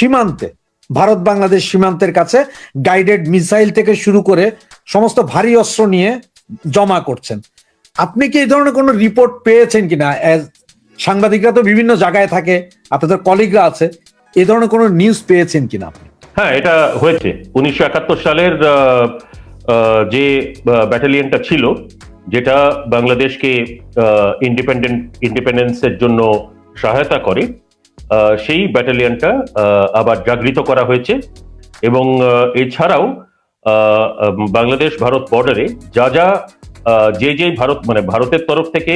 সীমান্তে, ভারত বাংলাদেশ সীমান্তের কাছে গাইডেড মিসাইল থেকে শুরু করে সমস্ত ভারী অস্ত্র নিয়ে জমা করছেন। আপনি কি এই ধরনের কোনো রিপোর্ট পেয়েছেন কিনা? সাংবাদিকরা তো বিভিন্ন জায়গায় থাকে, আপনাদের কলিগরা আছে, এই ধরনের কোনো নিউজ পেয়েছেন কিনা হ্যাঁ এটা হয়েছে। উনিশশো একাত্তর সালের যে ব্যাটালিয়নটা ছিল, যেটা বাংলাদেশকে ইন্ডিপেন্ডেন্ট ইন্ডিপেন্ডেন্সের জন্য সহায়তা করে সেই ব্যাটালিয়নটা আবার জাগৃত করা হয়েছে। এবং এছাড়াও বাংলাদেশ ভারত বর্ডারে যা যা যে যে ভারত মানে ভারতের তরফ থেকে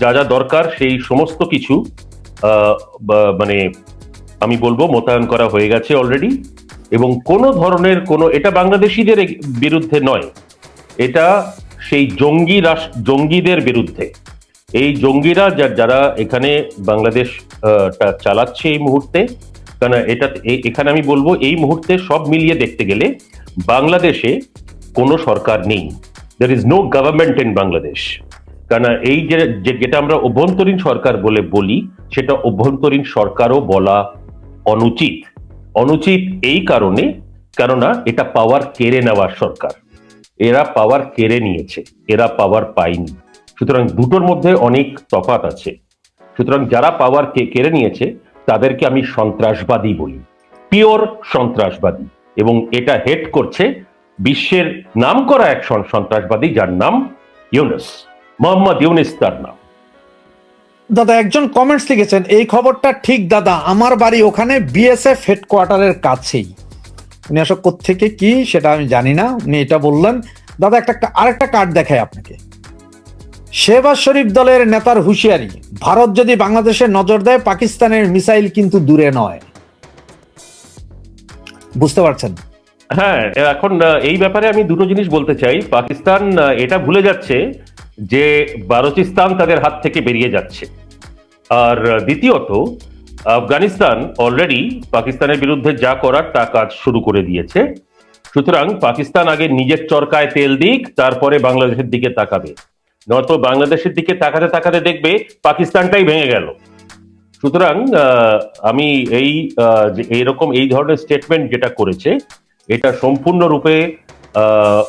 যা যা দরকার সেই সমস্ত কিছু মানে আমি বলব মোতায়েন করা হয়ে গেছে অলরেডি এবং কোনো ধরনের কোনো, এটা বাংলাদেশিদের বিরুদ্ধে নয়। এটা সেই জঙ্গি রাষ্ট্র, জঙ্গিদের বিরুদ্ধে। এই জঙ্গিরা যারা এখানে বাংলাদেশ চালাচ্ছে এই মুহূর্তে কারণ এটা এখানে আমি বলব এই মুহূর্তে সব মিলিয়ে দেখতে গেলে বাংলাদেশে কোনো সরকার নেই। There is no government in Bangladesh কারণ এই যে- যেটা আমরা অভ্যন্তরীণ সরকার বলে বলি, সেটা অভ্যন্তরীণ সরকারও বলা অনুচিত। অনুচিত এই কারণে, কেননা এটা পাওয়ার কেড়ে নেওয়ার সরকার। এরা পাওয়ার কেড়ে নিয়েছে, এরা পাওয়ার পায়নি। সুতরাং দুটোর মধ্যে অনেক তফাৎ আছে। সুতরাং যারা পাওয়ার কে কেড়ে নিয়েছে, তাদেরকে আমি সন্ত্রাসবাদী বলি। পিওর সন্ত্রাসবাদী। এবং এটা হেড করছে বিশ্বের নাম করা এক সন্ত্রাসবাদী যার নাম ইউনুস। মোহাম্মদ ইউনুস তার নাম। দাদা, একজন কমেন্টস লিখেছেন, এই খবরটা ঠিক, দাদা, আমার বাড়ি ওখানে বিএসএফ হেডকোয়ার্টারের কাছেই। উনি আসলে কোত্থেকে কি, সেটা আমি জানি না। উনি এটা বললেন। দাদা, একটা আরেকটা কার্ড দেখায় আপনাকে। শেহবাজ শরীফ দলের নেতার হুঁশিয়ারি, ভারত যদি বাংলাদেশে নজর দেয়, পাকিস্তানের মিসাইল কিন্তু দূরে নয়। বুঝতে পারছেন? হ্যাঁ এখন এই ব্যাপারে আমি দুটো জিনিস বলতে চাই। পাকিস্তান এটা ভুলে যাচ্ছে যে বালুচিস্তান তাদের হাত থেকে বেরিয়ে যাচ্ছে। আর দ্বিতীয়ত, আফগানিস্তান অলরেডি পাকিস্তানের বিরুদ্ধে যা করার তা কাজ শুরু করে দিয়েছে। সুতরাং পাকিস্তান আগে নিজের চরকায় তেল দিক, তারপরে বাংলাদেশের দিকে তাকাবে। নয়তো বাংলাদেশের দিকে তাকাতে তাকাতে দেখবে পাকিস্তানটাই ভেঙে গেল। সুতরাং আমি এই এইরকম এই ধরনের স্টেটমেন্ট যেটা করেছে, এটা সম্পূর্ণরূপে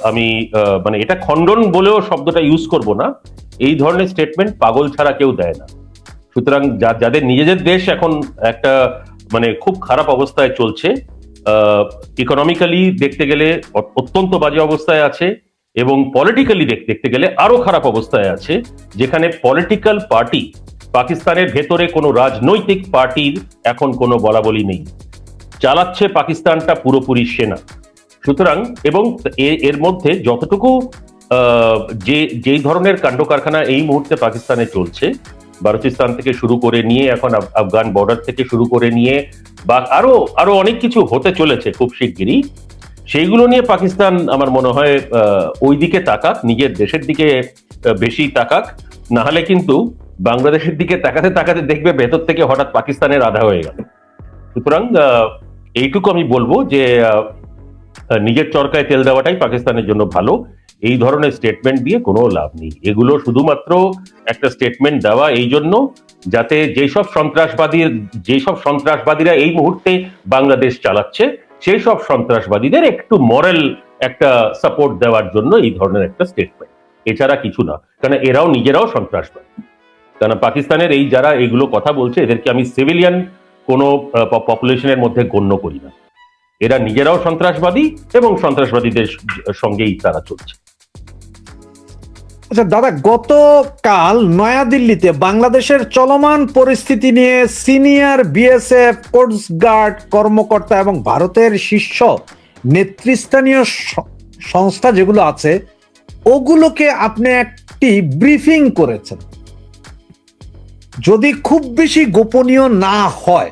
আমি মানে এটা খণ্ডন বলেও শব্দটা ইউজ করব না। এই ধরনের স্টেটমেন্ট পাগল ছাড়া কেউ দেয় না। সুতরাং যা- যাদের নিজেদের দেশ এখন একটা মানে খুব খারাপ অবস্থায় চলছে ইকোনমিক্যালি দেখতে গেলে অত্যন্ত বাজে অবস্থায় আছে। এবং পলিটিক্যালি দেখতে গেলে আরও খারাপ অবস্থায় আছে, যেখানে পলিটিক্যাল পার্টি পাকিস্তানের ভেতরে কোনো রাজনৈতিক পার্টির এখন কোনো বলাবলি নেই। চালাচ্ছে পাকিস্তানটা পুরোপুরি সেনা। সুতরাং এবং এর মধ্যে যতটুকু যে, যেই ধরনের কাণ্ড কারখানা এই মুহূর্তে পাকিস্তানে চলছে, বালুচিস্তান থেকে শুরু করে নিয়ে এখন আফগান বর্ডার থেকে শুরু করে নিয়ে বা আরও আরও অনেক কিছু হতে চলেছে খুব শিগগিরই সেইগুলো নিয়ে পাকিস্তান আমার মনে হয় ওই দিকে তাকাক, নিজের দেশের দিকে বেশি তাকাক। না হলে কিন্তু বাংলাদেশের দিকে তাকাতে তাকাতে দেখবে ভেতর থেকে হঠাৎ পাকিস্তানের আধা হয়ে গেল। সুতরাং এইটুকু আমি বলব যে নিজের চরকায় তেল দেওয়াটাই পাকিস্তানের জন্য ভালো। এই ধরনের স্টেটমেন্ট দিয়ে কোনো লাভ নেই। এগুলো শুধুমাত্র একটা স্টেটমেন্ট দেওয়া এই জন্য যাতে যেসব সন্ত্রাসবাদীর, যেসব সন্ত্রাসবাদীরা এই মুহূর্তে বাংলাদেশ চালাচ্ছে সেই সব সন্ত্রাসবাদীদের একটু মরাল একটা সাপোর্ট দেওয়ার জন্য এই ধরনের একটা স্টেটমেন্ট এছাড়া কিছু না। কারণ এরাও নিজেরাও সন্ত্রাসবাদী। কারণ পাকিস্তানের এই যারা এইগুলো কথা বলছে, এদেরকে আমি সিভিলিয়ান কোনো পপুলেশনের মধ্যে গণ্য করি না। এরা নিজেরাও সন্ত্রাসবাদী এবং সন্ত্রাসবাদীদের সঙ্গেই তারা চলছে। আচ্ছা দাদা, গতকাল নয়াদিল্লিতে বাংলাদেশের চলমান পরিস্থিতি নিয়ে সিনিয়র বিএসএফ, কোস্ট গার্ড কর্মকর্তা এবং ভারতের শীর্ষ নেতৃস্থানীয় সংস্থা যেগুলো আছে, ওগুলোকে আপনি একটি ব্রিফিং করেছেন। যদি খুব বেশি গোপনীয় না হয়,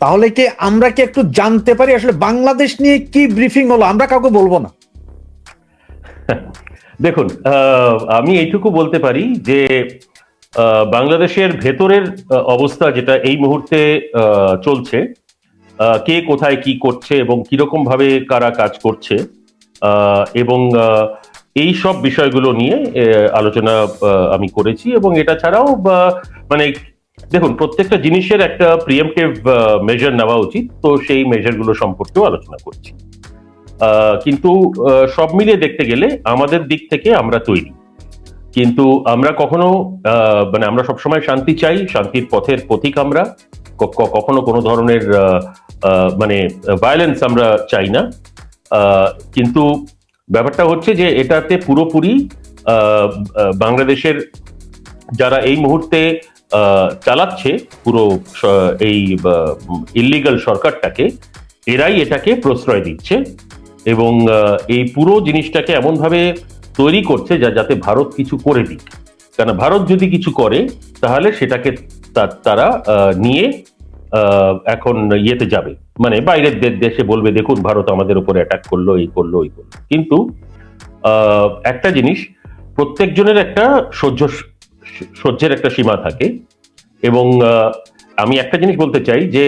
তাহলে কি আমরা কি একটু জানতে পারি আসলে বাংলাদেশ নিয়ে কি ব্রিফিং হলো? আমরা কাউকে বলব না। দেখুন আমি এইটুকু বলতে পারি যে বাংলাদেশের ভেতরের অবস্থা যেটা এই মুহূর্তে চলছে কে কোথায় কি করছে এবং কীরকম ভাবে কারা কাজ করছে এবং এই সব বিষয়গুলো নিয়ে আলোচনা আমি করেছি এবং এটা ছাড়াও মানে দেখুন, প্রত্যেকটা জিনিসের একটা প্রিএমটিভ মেজার নেওয়া উচিত, তো সেই মেজারগুলো সম্পর্কেও আলোচনা করছি। কিন্তু সব মিলিয়ে দেখতে গেলে আমাদের দিক থেকে আমরা তৈরি। কিন্তু আমরা কখনো মানে আমরা সবসময় শান্তি চাই, শান্তির পথের পথিক আমরা। কখনো কোনো ধরনের মানে ভায়োলেন্স আমরা চাই না। কিন্তু ব্যাপারটা হচ্ছে যে এটাতে পুরোপুরি বাংলাদেশের যারা এই মুহূর্তে চালাচ্ছে পুরো এই ইলিগাল সরকারটাকে, এরাই এটাকে প্রশ্রয় দিচ্ছে। এবং এই পুরো জিনিসটাকে এমনভাবে তৈরি করছে যা, যাতে ভারত কিছু করে দিক। কারণ ভারত যদি কিছু করে, তাহলে সেটাকে তারা নিয়ে এখন ইয়েতে যাবে। মানে বাইরের দেশে বলবে, দেখুন, ভারত আমাদের উপরে অ্যাটাক করল, এই করল এই করল। কিন্তু একটা জিনিস, প্রত্যেকজনের একটা সহ্য, সহ্যের একটা সীমা থাকে এবং আমি একটা জিনিস বলতে চাই যে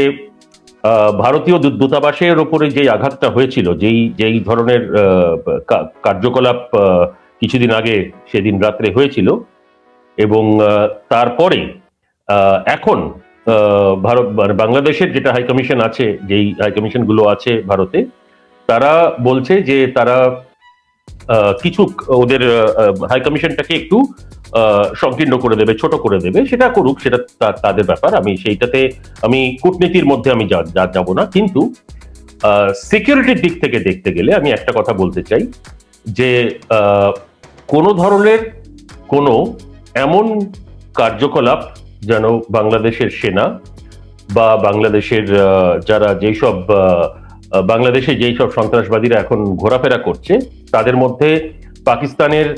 ভারতীয় দূতাবাসের ওপরে যে আঘাতটা হয়েছিল, যেই যেই ধরনের কার্যকলাপ কিছুদিন আগে সেদিন রাত্রে হয়েছিল এবং তারপরে এখন ভারত বাংলাদেশের যেটা হাই কমিশন আছে, যেই হাই কমিশনগুলো আছে ভারতে, তারা বলছে যে তারা কিছু, ওদের হাই কমিশনটাকে একটু সংকীর্ণ করে দেবে ছোট করে দেবে সেটা করুক সেটা তাদের ব্যাপার। আমি সেইটাতে আমি কূটনীতির মধ্যে আমি যাব না। কিন্তু সিকিউরিটির দিক থেকে দেখতে গেলে আমি একটা কথা বলতে চাই যে কোনো ধরনের কোনো এমন কার্যকলাপ যেন বাংলাদেশের সেনা বা বাংলাদেশের যারা যেই সব আহ, আহ, বাংলাদেশে যেই সব সন্ত্রাসবাদীরা এখন ঘোরাফেরা করছে তাদের মধ্যে পাকিস্তানের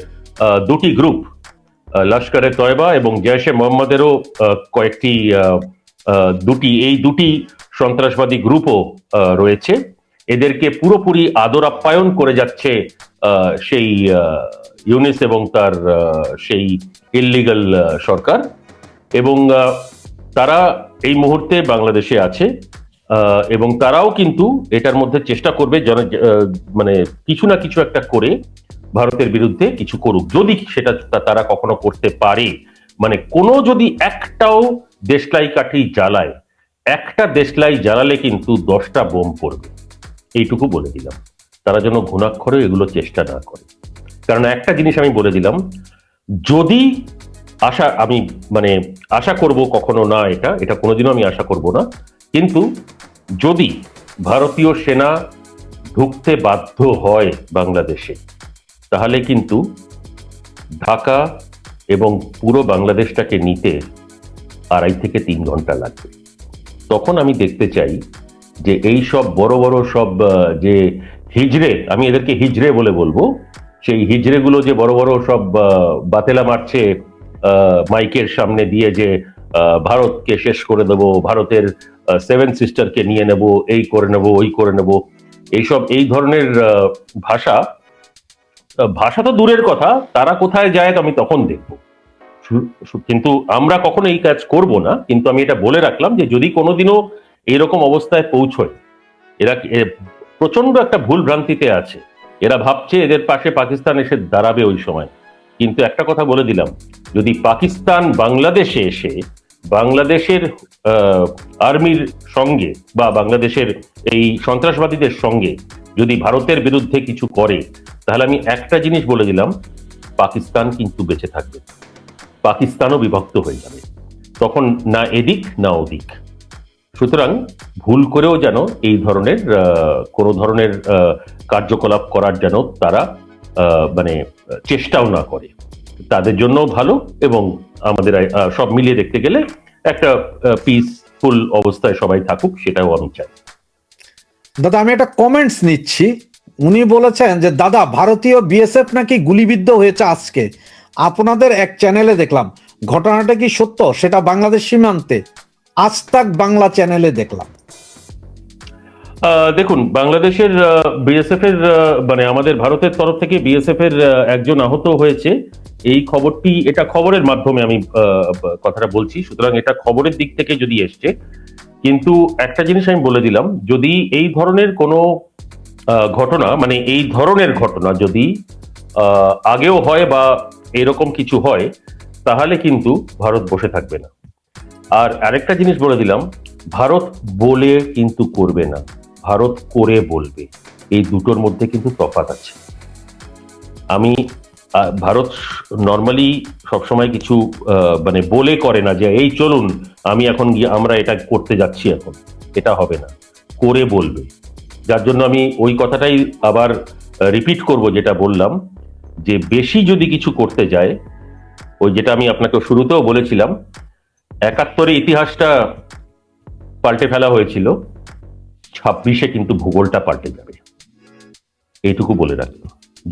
দুটি গ্রুপ লস্করে তয়বা এবং জৈশে মোহাম্মদেরও কয়েকটি দুটি, এই দুটি সন্ত্রাসবাদী গ্রুপও রয়েছে। এদেরকে পুরোপুরি আদর আপ্যায়ন করে যাচ্ছে সেই ইউনিস এবং তার সেই ইললিগাল সরকার। এবং তারা এই মুহূর্তে বাংলাদেশে আছে এবং তারাও কিন্তু এটার মধ্যে চেষ্টা করবে মানে কিছু না কিছু একটা করে ভারতের বিরুদ্ধে কিছু করুক। যদি সেটা তারা কখনো করতে পারে মানে কোনো যদি একটাও দেশলাই কাঠি জ্বালায়, একটা দেশলাই জ্বালালে কিন্তু দশটা বোম পড়বে। এইটুকু বলে দিলাম। তারা যেন ঘুণাক্ষরে এগুলো চেষ্টা না করে। কারণ একটা জিনিস আমি বলে দিলাম, যদি আশা, আমি মানে আশা করব কখনো না এটা এটা কোনোদিনও আমি আশা করব না, কিন্তু যদি ভারতীয় সেনা ঢুকতে বাধ্য হয় বাংলাদেশে তাহলে কিন্তু ঢাকা এবং পুরো বাংলাদেশটাকে নিতে আড়াই থেকে তিন ঘণ্টা লাগবে। তখন আমি দেখতে চাই যে এই সব বড় বড় সব যে হিজড়ে, আমি এদেরকে হিজড়ে বলে বলব, সেই হিজড়েগুলো যে বড় বড় সব বাতেলা মারছে মাইকের সামনে দিয়ে যে ভারতকে শেষ করে দেব, ভারতের সেভেন সিস্টারকে নিয়ে নেব, এই করে নেব, ওই করে নেব, এইসব, এই ধরনের ভাষা ভাষা তো দূরের কথা, তারা কোথায় যায় তো আমি তখন দেখব। কিন্তু আমরা কখনো এই কাজ করব না, কিন্তু আমি এটা বলে রাখলাম যে যদি কোনোদিনও এরকম অবস্থায় পৌঁছয়, এরা প্রচণ্ড একটা ভুল ভ্রান্তিতে আছে। এরা ভাবছে এদের পাশে পাকিস্তান এসে দাঁড়াবে ওই সময়। কিন্তু একটা কথা বলে দিলাম, যদি পাকিস্তান বাংলাদেশে এসে, বাংলাদেশের আর্মির সঙ্গে বা বাংলাদেশের এই সন্ত্রাসবাদীদের সঙ্গে যদি ভারতের বিরুদ্ধে কিছু করে, তাহলে আমি একটা জিনিস বলে দিলাম, পাকিস্তান কিন্তু বেঁচে থাকবে। পাকিস্তানও বিভক্ত হয়ে যাবে। তখন না এদিক, না ওদিক। সুতরাং ভুল করেও যেন এই ধরনের কোনো ধরনের কার্যকলাপ করার যেন তারা মানে চেষ্টাও না করে। তাদের জন্য ভালো এবং আমাদের সব মিলিয়ে দেখতে গেলে একটা পিসফুল অবস্থায় সবাই থাকুক, সেটাও আমি চাই। দাদা, আমি একটা কমেন্টস নিচ্ছি। উনি বলেছেন যে, দাদা, ভারতীয় বিএসএফ নাকি গুলিবিদ্ধ হয়েছে আজকে? আপনাদের এক চ্যানেলে দেখলাম। ঘটনাটা কি সত্য? সেটা বাংলাদেশ সীমান্তে আজ তাক বাংলা চ্যানেলে দেখলাম। দেখুন, বাংলাদেশের বিএসএফ এর মানে আমাদের ভারতের তরফ থেকে বিএসএফ এর একজন আহত হয়েছে। এই খবরটি, এটা খবরের মাধ্যমে আমি কথাটা বলছি। সুতরাং এটা খবরের দিক থেকে যদি এসছে কিন্তু একটা জিনিস আমি বলে দিলাম, যদি এই ধরনের কোনো ঘটনা মানে এই ধরনের ঘটনা যদি আগেও হয় বা এরকম কিছু হয়, তাহলে কিন্তু ভারত বসে থাকবে না। আর আরেকটা জিনিস বলে দিলাম, ভারত বলে কিন্তু করবে না, ভারত করে বলবে। এই দুটোর মধ্যে কিন্তু তফাৎ আছে। আমি ভারত নর্মালি সবসময় কিছু মানে বলে করে না যে, এই চলুন আমি এখন গিয়ে আমরা এটা করতে যাচ্ছি এখন। এটা হবে না। করে বলবে। যার জন্য আমি ওই কথাটাই আবার রিপিট করব যেটা বললাম, যে বেশি যদি কিছু করতে যায়, ওই যেটা আমি আপনাকে শুরুতেও বলেছিলাম, একাত্তরে ইতিহাসটা পাল্টে ফেলা হয়েছিল, ছাব্বিশে কিন্তু ভূগোলটা পাল্টে যাবে। এইটুকু বলে রাখল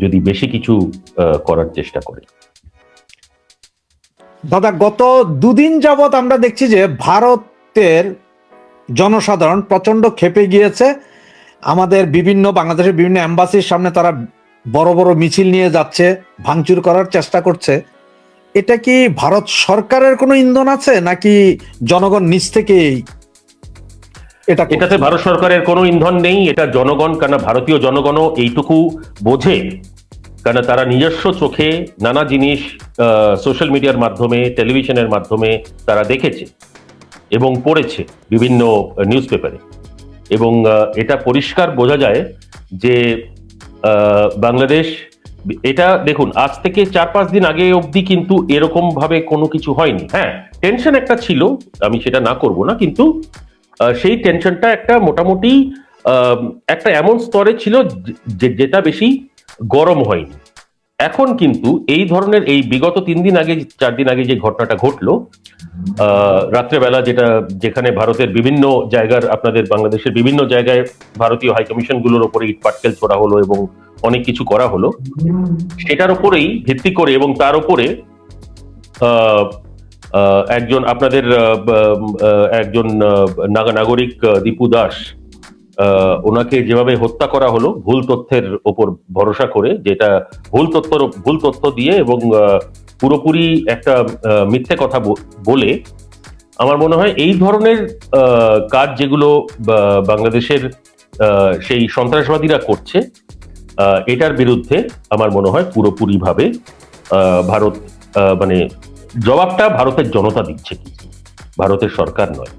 যদি বেশি কিছু করার চেষ্টা করে। দাদা, গত দুদিন যাবৎ আমরা দেখছি যে ভারতের জনসাধারণ প্রচণ্ড ক্ষেপে গিয়েছে। আমাদের বিভিন্ন, বাংলাদেশের বিভিন্ন অ্যাম্বাসির সামনে তারা বড় বড় মিছিল নিয়ে যাচ্ছে, ভাঙচুর করার চেষ্টা করছে। এটা কি ভারত সরকারের কোনো ইন্ধন আছে, নাকি জনগণ নিজ থেকেই এটা এটাতে ভারত সরকারের কোনো ইন্ধন নেই, এটা জনগণ কেন ভারতীয় জনগণও এইটুকু বোঝে। কেন তারা নিজস্ব চোখে নানা জিনিস সোশ্যাল মিডিয়ার মাধ্যমে টেলিভিশনের মাধ্যমে তারা দেখেছে এবং পড়েছে বিভিন্ন নিউজ পেপারে এবং এটা পরিষ্কার বোঝা যায় যে বাংলাদেশ, এটা দেখুন, আজ থেকে চার পাঁচ দিন আগে অবধি কিন্তু এরকম ভাবে কোনো কিছু হয়নি। হ্যাঁ টেনশন একটা ছিল, আমি সেটা না করব না, কিন্তু সেই টেনশনটা একটা মোটামুটি একটা এমন স্তরে ছিল যেটা বেশি গরম হয়নি। এখন কিন্তু এই ধরনের এই বিগত তিন দিন আগে চার দিন আগে যে ঘটনাটা ঘটলো রাত্রেবেলা যেটা যেখানে ভারতের বিভিন্ন জায়গার আপনাদের বাংলাদেশের বিভিন্ন জায়গায় ভারতীয় হাইকমিশনগুলোর উপরে ইট পাটকেল ছোড়া হলো এবং অনেক কিছু করা হলো সেটার উপরেই ভিত্তি করে এবং তার আহ, একজন আপনাদের একজন নাগরিক দীপু দাস ওনাকে যেভাবে হত্যা করা হলো, ভুল তথ্যের ওপর ভরসা করে, যেটা ভুল তথ্য ভুল তথ্য দিয়ে এবং পুরোপুরি একটা মিথ্যে কথা বলে, আমার মনে হয় এই ধরনের কাজ যেগুলো বাংলাদেশের সেই সন্ত্রাসবাদীরা করছে এটার বিরুদ্ধে আমার মনে হয় পুরোপুরিভাবে ভারত মানে জবাবটা ভারতের জনতা দিচ্ছে। কিন্তু ভারতের সরকার নয়।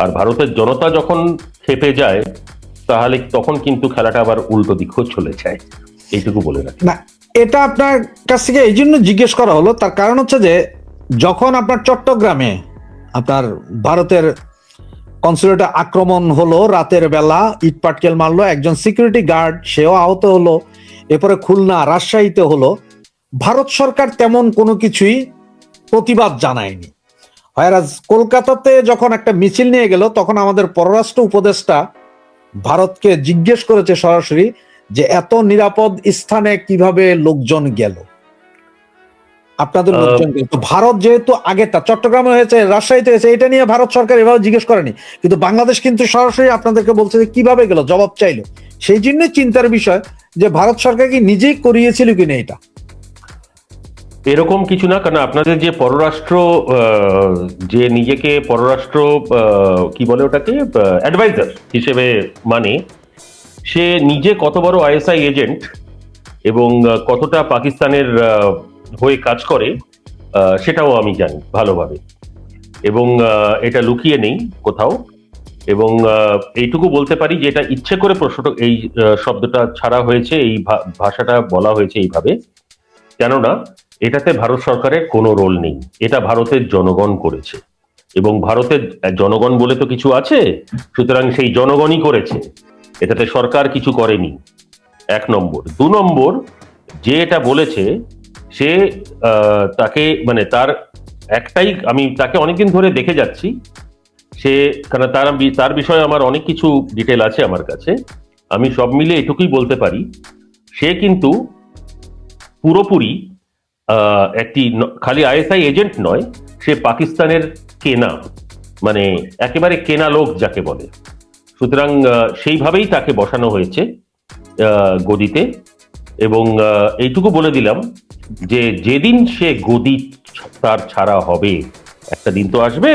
আর ভারতের জনতা যখন খেপে যায়, তাহলে তখন কিন্তু খেলাটা আবার উল্টো দিকেও চলে যায়। এইটুকু বলে রাখি। না, এটা আপনার কাছ থেকে এই জন্য জিজ্ঞেস করা হলো, তার কারণ হচ্ছে যে যখন আপনার চট্টগ্রামে আপনার ভারতের কনসুলেটে আক্রমণ হলো, রাতের বেলা ইট পাটকেল মারলো, একজন সিকিউরিটি গার্ড সেও আহত হলো, এরপরে খুলনা রাজশাহীতে হলো, ভারত সরকার তেমন কোনো কিছুই প্রতিবাদ জানায়নি। হয়রাজ কলকাতাতে যখন একটা মিছিল নিয়ে গেল তখন আমাদের পররাষ্ট্র উপদেষ্টা ভারতকে জিজ্ঞেস করেছে সরাসরি যে এত নিরাপদ স্থানে কীভাবে লোকজন গেল। আপনাদের লোকজন গেল। ভারত যেহেতু আগেরটা চট্টগ্রামে হয়েছে রাজশাহীতে হয়েছে এটা নিয়ে ভারত সরকার এভাবে জিজ্ঞেস করেনি। কিন্তু বাংলাদেশ কিন্তু সরাসরি আপনাদেরকে বলছে যে কীভাবে গেল জবাব চাইলো। সেই জন্য চিন্তার বিষয় যে ভারত সরকার কি নিজেই করিয়েছিল কিনা এটা। এরকম কিছু না, কারণ আপনাদের যে পররাষ্ট্র যে নিজেকে পররাষ্ট্র কি বলে ওটাকে অ্যাডভাইজার হিসেবে মানে সে নিজে কত বড় আইএসআই এজেন্ট এবং কতটা পাকিস্তানের হয়ে কাজ করে সেটাও আমি জানি ভালোভাবে। এবং এটা লুকিয়ে নেই কোথাও। এবং এইটুকু বলতে পারি যে এটা ইচ্ছে করে প্রশ্ন, এই শব্দটা ছাড়া হয়েছে, এই ভাষাটা বলা হয়েছে এইভাবে। কেননা এটাতে ভারত সরকারের কোনো রোল নেই। এটা ভারতের জনগণ করেছে। এবং ভারতের জনগণ বলে তো কিছু আছে, সুতরাং সেই জনগণই করেছে। এটাতে সরকার কিছু করেনি। এক নম্বর। দু নম্বর, যে এটা বলেছে, সে তাকে মানে তার একটাই, আমি তাকে অনেকদিন ধরে দেখে যাচ্ছি। সে কারণ তার তার বিষয়ে আমার অনেক কিছু ডিটেল আছে আমার কাছে। আমি সব মিলে এটুকুই বলতে পারি। সে কিন্তু পুরোপুরি একটি খালি আইএসআই এজেন্ট নয়, সে পাকিস্তানের কেনা মানে একেবারে কেনা লোক যাকে বলে। সুতরাং সেইভাবেই তাকে বসানো হয়েছে গদিতে। এবং এইটুকু বলে দিলাম যে, যেদিন সে গদি তার ছাড়া হবে, একটা দিন তো আসবে,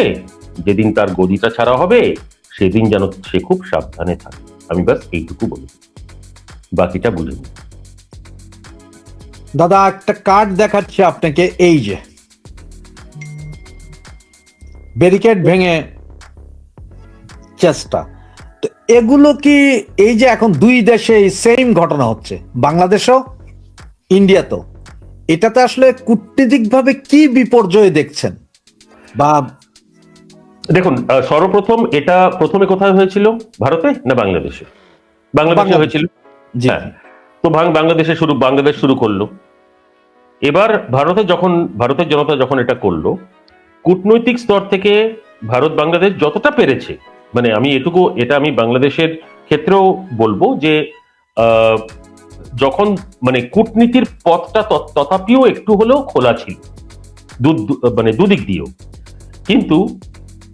যেদিন তার গদিটা ছাড়া হবে, সেদিন যেন সে খুব সাবধানে থাকে। আমি বাস এইটুকু বলি বাকিটা বুঝে নিন। দাদা একটা কার্ড দেখাচ্ছে আপনাকে এই যে। ব্যারিকেড ভেঙে চেষ্টা। তো এগুলো কি এই যে এখন দুই দেশে সেম ঘটনা হচ্ছে? বাংলাদেশও ইন্ডিয়াতেও। এটাতে আসলে কূটনীতিকভাবে কি বিপর্যয় দেখছেন? বা দেখুন সর্বপ্রথম এটা প্রথমে কোথায় হয়েছিল? ভারতে না বাংলাদেশে? বাংলাদেশে বাংলাদেশে। হয়েছিল? হ্যাঁ। তো বাংলাদেশে শুরু বাংলাদেশ শুরু করল। এবার ভারতে যখন ভারতের জনতা যখন এটা করল, কূটনৈতিক স্তর থেকে ভারত বাংলাদেশ যতটা পেরেছে মানে আমি এটুকু এটা আমি বাংলাদেশের ক্ষেত্রেও বলব যে যখন মানে কূটনীতির পথটা তথাপিও একটু হলেও খোলা ছিল মানে দুদিক দিয়েও। কিন্তু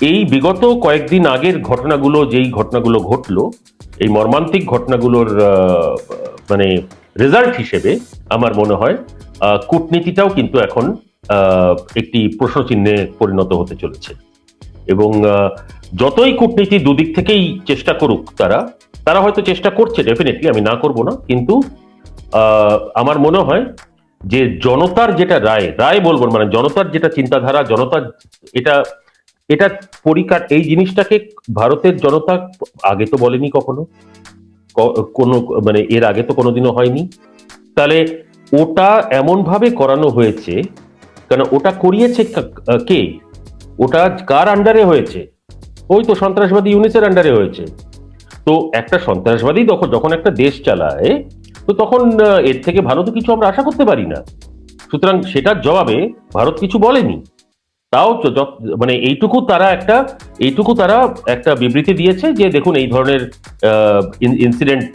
এই বিগত কয়েকদিন আগের ঘটনাগুলো, যেই ঘটনাগুলো ঘটলো, এই মর্মান্তিক ঘটনাগুলোর মানে রেজাল্ট হিসেবে আমার মনে হয় কূটনীতিটাও কিন্তু এখন একটি প্রশ্নচিহ্নে পরিণত হতে চলেছে। এবং যতই কূটনীতি দুদিক থেকেই চেষ্টা করুক তারা তারা হয়তো চেষ্টা করছে ডেফিনেটলি আমি না করব না, কিন্তু আমার মনে হয় যে জনতার যেটা রায় রায় বলব মানে জনতার যেটা চিন্তাধারা, জনতার এটা এটা পরিকার, এই জিনিসটাকে ভারতের জনতা আগে তো বলেনি কখনো। কোনো মানে এর আগে তো কোনোদিনও হয়নি। তাহলে ওটা এমন ভাবে করানো হয়েছে কারণ ওটা করিয়েছে কে ওটা কার আন্ডারে হয়েছে? ওই তো সন্ত্রাসবাদী ইউনিসের আন্ডারে হয়েছে। তো একটা সন্ত্রাসবাদী তখন যখন একটা দেশ চালায়, তো তখন এর থেকে ভালো তো কিছু আমরা আশা করতে পারি না। সুতরাং সেটার জবাবে ভারত কিছু বলেনি। তাও মানে এইটুকু তারা একটা, এইটুকু তারা একটা বিবৃতি দিয়েছে যে দেখুন এই ধরনের ইনসিডেন্ট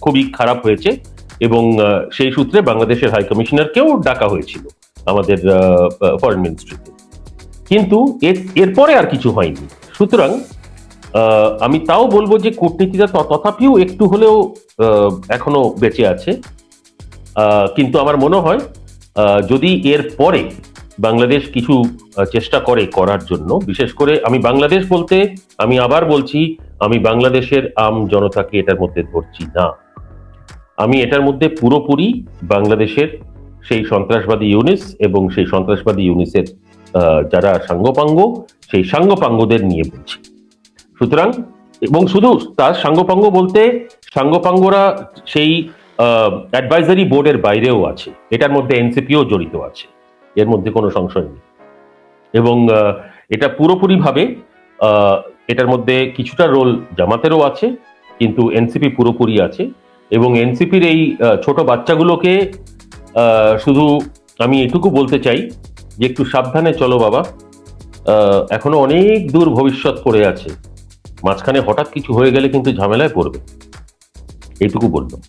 খুবই খারাপ হয়েছে এবং সেই সূত্রে বাংলাদেশের হাই কমিশনারকেও ডাকা হয়েছিল আমাদের ফরেন মিনিস্ট্রিতে কিন্তু এর- এরপরে আর কিছু হয়নি। সুতরাং আমি তাও বলব যে কূটনীতিটা তথাপিও একটু হলেও এখনও বেঁচে আছে। কিন্তু আমার মনে হয় যদি এর পরে বাংলাদেশ কিছু চেষ্টা করে করার জন্য। বিশেষ করে আমি বাংলাদেশ বলতে, আমি আবার বলছি, আমি বাংলাদেশের আম জনতাকে এটার মধ্যে ধরছি না। আমি এটার মধ্যে পুরোপুরি বাংলাদেশের সেই সন্ত্রাসবাদী ইউনিস এবং সেই সন্ত্রাসবাদী ইউনিসের যারা সাঙ্গপাঙ্গ, সেই সাঙ্গপাঙ্গদের নিয়ে বলছি। সুতরাং, এবং শুধু তার সাঙ্গপাঙ্গ বলতে, সাঙ্গপাঙ্গরা সেই অ্যাডভাইজারি বোর্ডের বাইরেও আছে। এটার মধ্যে এনসিপিও জড়িত আছে। এর মধ্যে কোনো সংশয় নেই। এবং এটা পুরোপুরিভাবে এটার মধ্যে কিছুটা রোল জামাতেরও আছে, কিন্তু এনসিপি পুরোপুরি আছে। এবং এনসিপির এই ছোট বাচ্চাগুলোকে শুধু আমি এটুকু বলতে চাই যে একটু সাবধানে চলো বাবা। এখনও অনেক দূর ভবিষ্যৎ পড়ে আছে। মাঝখানে হঠাৎ কিছু হয়ে গেলে কিন্তু ঝামেলায় পড়বে। এইটুকু বললাম